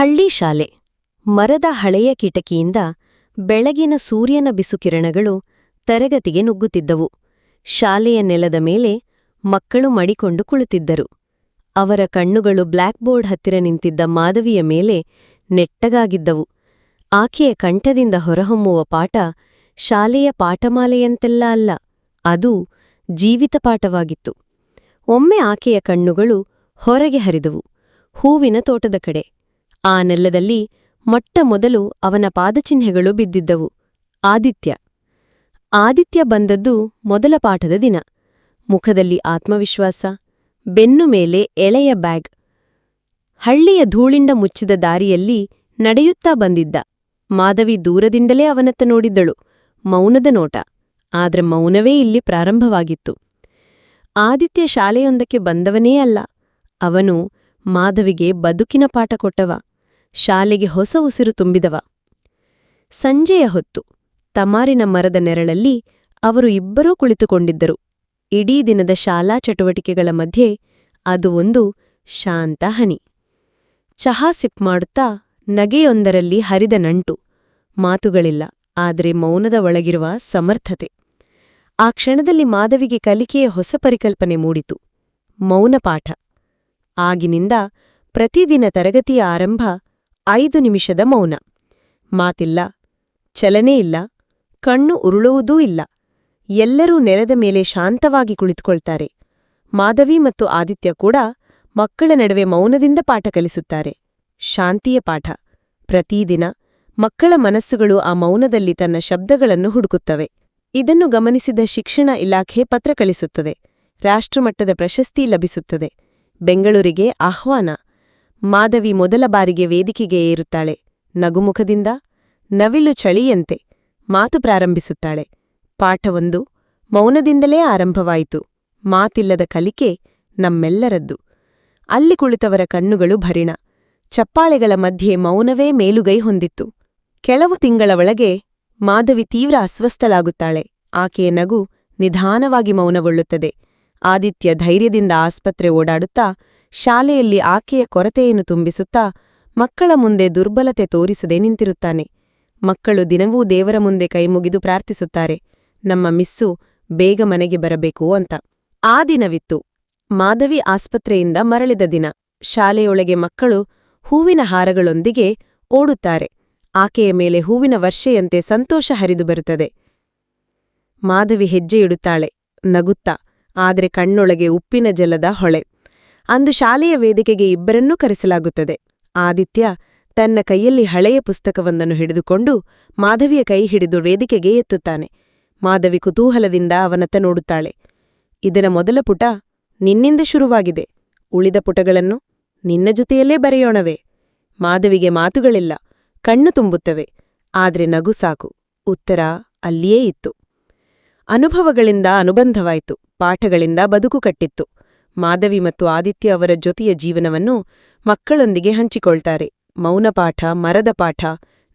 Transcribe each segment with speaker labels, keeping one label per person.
Speaker 1: ಹಳ್ಳಿ ಶಾಲೆ. ಮರದ ಹಳೆಯ ಕಿಟಕಿಯಿಂದ ಬೆಳಗಿನ ಸೂರ್ಯನ ಬಿಸುಕಿರಣಗಳು ತರಗತಿಗೆ ನುಗ್ಗುತ್ತಿದ್ದವು. ಶಾಲೆಯ ನೆಲದ ಮೇಲೆ ಮಕ್ಕಳು ಮಡಿಕೊಂಡು ಕುಳಿತಿದ್ದರು. ಅವರ ಕಣ್ಣುಗಳು ಬ್ಲ್ಯಾಕ್ಬೋರ್ಡ್ ಹತ್ತಿರ ನಿಂತಿದ್ದ ಮಾಧವಿಯ ಮೇಲೆ ನೆಟ್ಟಗಾಗಿದ್ದವು. ಆಕೆಯ ಕಂಠದಿಂದ ಹೊರಹೊಮ್ಮುವ ಪಾಠ ಶಾಲೆಯ ಪಾಠಮಾಲೆಯಂತೆಲ್ಲ ಅಲ್ಲ, ಅದು ಜೀವಿತ ಪಾಠವಾಗಿತ್ತು. ಒಮ್ಮೆ ಆಕೆಯ ಕಣ್ಣುಗಳು ಹೊರಗೆ ಹರಿದವು. ಹೂವಿನ ತೋಟದ ಕಡೆ. ಆ ನೆಲದಲ್ಲಿ ಮೊಟ್ಟ ಮೊದಲು ಅವನ ಪಾದಚಿಹ್ನೆಗಳು ಬಿದ್ದಿದ್ದವು. ಆದಿತ್ಯ. ಆದಿತ್ಯ ಬಂದದ್ದು ಮೊದಲ ಪಾಠದ ದಿನ. ಮುಖದಲ್ಲಿ ಆತ್ಮವಿಶ್ವಾಸ, ಬೆನ್ನು ಮೇಲೆ ಎಳೆಯ ಬ್ಯಾಗ್. ಹಳ್ಳಿಯ ಧೂಳಿಂಡ ಮುಚ್ಚಿದ ದಾರಿಯಲ್ಲಿ ನಡೆಯುತ್ತಾ ಬಂದಿದ್ದ. ಮಾಧವಿ ದೂರದಿಂದಲೇ ಅವನತ್ತ ನೋಡಿದ್ದಳು. ಮೌನದ ನೋಟ. ಆದ್ರೆ ಮೌನವೇ ಇಲ್ಲಿ ಪ್ರಾರಂಭವಾಗಿತ್ತು. ಆದಿತ್ಯ ಶಾಲೆಯೊಂದಕ್ಕೆ ಬಂದವನೇ ಅಲ್ಲ. ಅವನು ಮಾಧವಿಗೆ ಬದುಕಿನ ಪಾಠ ಕೊಟ್ಟವ. ಶಾಲೆಗೆ ಹೊಸ ಉಸಿರು ತುಂಬಿದವ. ಸಂಜೆಯ ಹೊತ್ತು ತಮಾರಿನ ಮರದ ನೆರಳಲ್ಲಿ ಅವರು ಇಬ್ಬರೂ ಕುಳಿತುಕೊಂಡಿದ್ದರು. ಇಡೀ ದಿನದ ಶಾಲಾ ಚಟುವಟಿಕೆಗಳ ಮಧ್ಯೆ ಅದು ಒಂದು ಶಾಂತ ಹನಿ. ಚಹಾ ಸಿಪ್ ಮಾಡುತ್ತಾ ನಗೆಯೊಂದರಲ್ಲಿ ಹರಿದ ನಂಟು. ಮಾತುಗಳಿಲ್ಲ, ಆದರೆ ಮೌನದ ಒಳಗಿರುವ ಸಮರ್ಥತೆ. ಆ ಕ್ಷಣದಲ್ಲಿ ಮಾಧವಿಗೆ ಕಲಿಕೆಯ ಹೊಸ ಪರಿಕಲ್ಪನೆ ಮೂಡಿತು. ಮೌನಪಾಠ. ಆಗಿನಿಂದ ಪ್ರತಿದಿನ ತರಗತಿಯ ಆರಂಭ ಐದು ನಿಮಿಷದ ಮೌನ. ಮಾತಿಲ್ಲ, ಚಲನೆ ಇಲ್ಲ, ಕಣ್ಣು ಉರುಳುವುದೂ ಇಲ್ಲ. ಎಲ್ಲರೂ ನೆಲದ ಮೇಲೆ ಶಾಂತವಾಗಿ ಕುಳಿತುಕೊಳ್ತಾರೆ. ಮಾಧವಿ ಮತ್ತು ಆದಿತ್ಯ ಕೂಡ ಮಕ್ಕಳ ನಡುವೆ ಮೌನದಿಂದ ಪಾಠ ಕಲಿಸುತ್ತಾರೆ. ಶಾಂತಿಯ ಪಾಠ. ಪ್ರತಿದಿನ ಮಕ್ಕಳ ಮನಸ್ಸುಗಳು ಆ ಮೌನದಲ್ಲಿ ತನ್ನ ಶಬ್ದಗಳನ್ನು ಹುಡುಕುತ್ತವೆ. ಇದನ್ನು ಗಮನಿಸಿದ ಶಿಕ್ಷಣ ಇಲಾಖೆ ಪತ್ರ ಕಳಿಸುತ್ತದೆ. ರಾಷ್ಟ್ರಮಟ್ಟದ ಪ್ರಶಸ್ತಿ ಲಭಿಸುತ್ತದೆ. ಬೆಂಗಳೂರಿಗೆ ಆಹ್ವಾನ. ಮಾಧವಿ ಮೊದಲ ಬಾರಿಗೆ ವೇದಿಕೆಗೆ ಏರುತ್ತಾಳೆ. ನಗುಮುಖದಿಂದ, ನವಿಲು ಚಳಿಯಂತೆ ಮಾತು ಪ್ರಾರಂಭಿಸುತ್ತಾಳೆ. ಪಾಠವೊಂದು ಮೌನದಿಂದಲೇ ಆರಂಭವಾಯಿತು. ಮಾತಿಲ್ಲದ ಕಲಿಕೆ ನಮ್ಮೆಲ್ಲರದ್ದು. ಅಲ್ಲಿ ಕುಳಿತವರ ಕಣ್ಣುಗಳು ಭರಿಣ. ಚಪ್ಪಾಳೆಗಳ ಮಧ್ಯೆ ಮೌನವೇ ಮೇಲುಗೈ ಹೊಂದಿತ್ತು. ಕೆಲವು ತಿಂಗಳ ಒಳಗೆ ಮಾಧವಿ ತೀವ್ರ ಅಸ್ವಸ್ಥಳಾಗುತ್ತಾಳೆ. ಆಕೆಯ ನಗು ನಿಧಾನವಾಗಿ ಮೌನಗೊಳ್ಳುತ್ತದೆ. ಆದಿತ್ಯ ಧೈರ್ಯದಿಂದ ಆಸ್ಪತ್ರೆ ಓಡಾಡುತ್ತಾ ಶಾಲೆಯಲ್ಲಿ ಆಕೆಯ ಕೊರತೆಯನ್ನು ತುಂಬಿಸುತ್ತಾ ಮಕ್ಕಳ ಮುಂದೆ ದುರ್ಬಲತೆ ತೋರಿಸದೆ ನಿಂತಿರುತ್ತಾನೆ. ಮಕ್ಕಳು ದಿನವೂ ದೇವರ ಮುಂದೆ ಕೈಮುಗಿದು ಪ್ರಾರ್ಥಿಸುತ್ತಾರೆ, ನಮ್ಮ ಮಿಸ್ಸು ಬೇಗ ಮನೆಗೆ ಬರಬೇಕು ಅಂತ. ಆ ದಿನವಿತ್ತು. ಮಾಧವಿ ಆಸ್ಪತ್ರೆಯಿಂದ ಮರಳಿದ ದಿನ. ಶಾಲೆಯೊಳಗೆ ಮಕ್ಕಳು ಹೂವಿನ ಹಾರಗಳೊಂದಿಗೆ ಓಡುತ್ತಾರೆ. ಆಕೆಯ ಮೇಲೆ ಹೂವಿನ ವರ್ಷೆಯಂತೆ ಸಂತೋಷ ಹರಿದು ಬರುತ್ತದೆ. ಮಾಧವಿ ಹೆಜ್ಜೆಯಿಡುತ್ತಾಳೆ, ನಗುತ್ತಾ, ಆದರೆ ಕಣ್ಣೊಳಗೆ ಉಪ್ಪಿನ ಜಲದ ಹೊಳೆ. ಅಂದು ಶಾಲೆಯ ವೇದಿಕೆಗೆ ಇಬ್ಬರನ್ನೂ ಕರೆಸಲಾಗುತ್ತದೆ. ಆದಿತ್ಯ ತನ್ನ ಕೈಯಲ್ಲಿ ಹಳೆಯ ಪುಸ್ತಕವೊಂದನ್ನು ಹಿಡಿದುಕೊಂಡು ಮಾಧವಿಯ ಕೈ ಹಿಡಿದು ವೇದಿಕೆಗೆ ಎತ್ತುತ್ತಾನೆ. ಮಾಧವಿ ಕುತೂಹಲದಿಂದ ಅವನತ್ತ ನೋಡುತ್ತಾಳೆ. ಇದರ ಮೊದಲ ಪುಟ ನಿನ್ನಿಂದ ಶುರುವಾಗಿದೆ. ಉಳಿದ ಪುಟಗಳನ್ನು ನಿನ್ನ ಜೊತೆಯಲ್ಲೇ ಬರೆಯೋಣವೇ. ಮಾಧವಿಗೆ ಮಾತುಗಳಿಲ್ಲ, ಕಣ್ಣು ತುಂಬುತ್ತವೆ. ಆದರೆ ನಗು ಸಾಕು. ಉತ್ತರ ಅಲ್ಲಿಯೇ ಇತ್ತು. ಅನುಭವಗಳಿಂದ ಅನುಬಂಧವಾಯಿತು. ಪಾಠಗಳಿಂದ ಬದುಕು ಕಟ್ಟಿತ್ತು. ಮಾಧವಿ ಮತ್ತು ಆದಿತ್ಯ ಅವರ ಜೊತೆಯ ಜೀವನವನ್ನು ಮಕ್ಕಳೊಂದಿಗೆ ಹಂಚಿಕೊಳ್ತಾರೆ. ಮೌನಪಾಠ ಮರದ ಪಾಠ,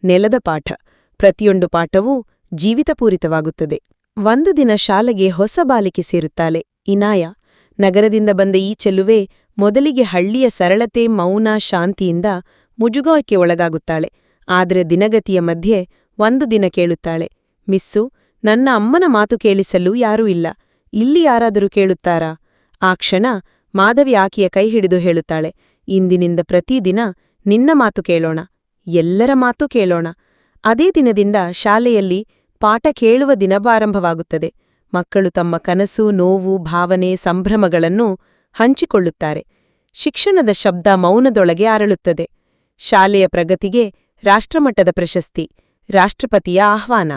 Speaker 1: ನೆಲದ ಪಾಠ ಪ್ರತಿಯೊಂದು ಪಾಠವೂ ಜೀವಿತಪೂರಿತವಾಗುತ್ತದೆ. ಒಂದು ದಿನ ಶಾಲೆಗೆ ಹೊಸ ಬಾಲಿಕೆ ಸೇರುತ್ತಾಳೆ. ಇನಾಯ ನಗರದಿಂದ ಬಂದ ಈ ಚೆಲುವೆ ಮೊದಲಿಗೆ ಹಳ್ಳಿಯ ಸರಳತೆ, ಮೌನ, ಶಾಂತಿಯಿಂದ ಮುಜುಗೋಯಕ್ಕೆ ಒಳಗಾಗುತ್ತಾಳೆ. ಆದರೆ ದಿನಗತಿಯ ಮಧ್ಯೆ ಒಂದು ದಿನ ಕೇಳುತ್ತಾಳೆ. ಮಿಸ್ಸು, ನನ್ನ ಅಮ್ಮನ ಮಾತು ಕೇಳಿಸಲು ಯಾರೂ ಇಲ್ಲ. ಇಲ್ಲಿ ಯಾರಾದರೂ ಕೇಳುತ್ತಾರಾ? ಆ ಕ್ಷಣ ಮಾಧವಿ ಆಕೆಯ ಕೈ ಹಿಡಿದು ಹೇಳುತ್ತಾಳೆ, ಇಂದಿನಿಂದ ಪ್ರತಿದಿನ ನಿನ್ನ ಮಾತು ಕೇಳೋಣ, ಎಲ್ಲರ ಮಾತು ಕೇಳೋಣ. ಅದೇ ದಿನದಿಂದ ಶಾಲೆಯಲ್ಲಿ ಪಾಠ ಕೇಳುವ ದಿನವಾರಂಭವಾಗುತ್ತದೆ ಮಕ್ಕಳು ತಮ್ಮ ಕನಸು, ನೋವು, ಭಾವನೆ, ಸಂಭ್ರಮಗಳನ್ನು ಹಂಚಿಕೊಳ್ಳುತ್ತಾರೆ. ಶಿಕ್ಷಣದ ಶಬ್ದ ಮೌನದೊಳಗೆ ಅರಳುತ್ತದೆ. ಶಾಲೆಯ ಪ್ರಗತಿಗೆ ರಾಷ್ಟ್ರಮಟ್ಟದ ಪ್ರಶಸ್ತಿ, ರಾಷ್ಟ್ರಪತಿಯ ಆಹ್ವಾನ.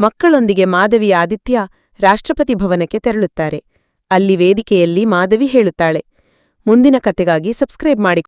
Speaker 1: ಮಕ್ಕಳೊಂದಿಗೆ ಮಾಧವಿ ಆದಿತ್ಯ ರಾಷ್ಟ್ರಪತಿ ಭವನಕ್ಕೆ ತೆರಳುತ್ತಾರೆ. ಅಲ್ಲಿ ವೇದಿಕೆಯಲ್ಲಿ ಮಾಧವಿ ಹೇಳುತ್ತಾಳೆ. ಮುಂದಿನ ಕತೆಗಾಗಿ ಸಬ್ಸ್ಕ್ರೈಬ್ ಮಾಡಿ.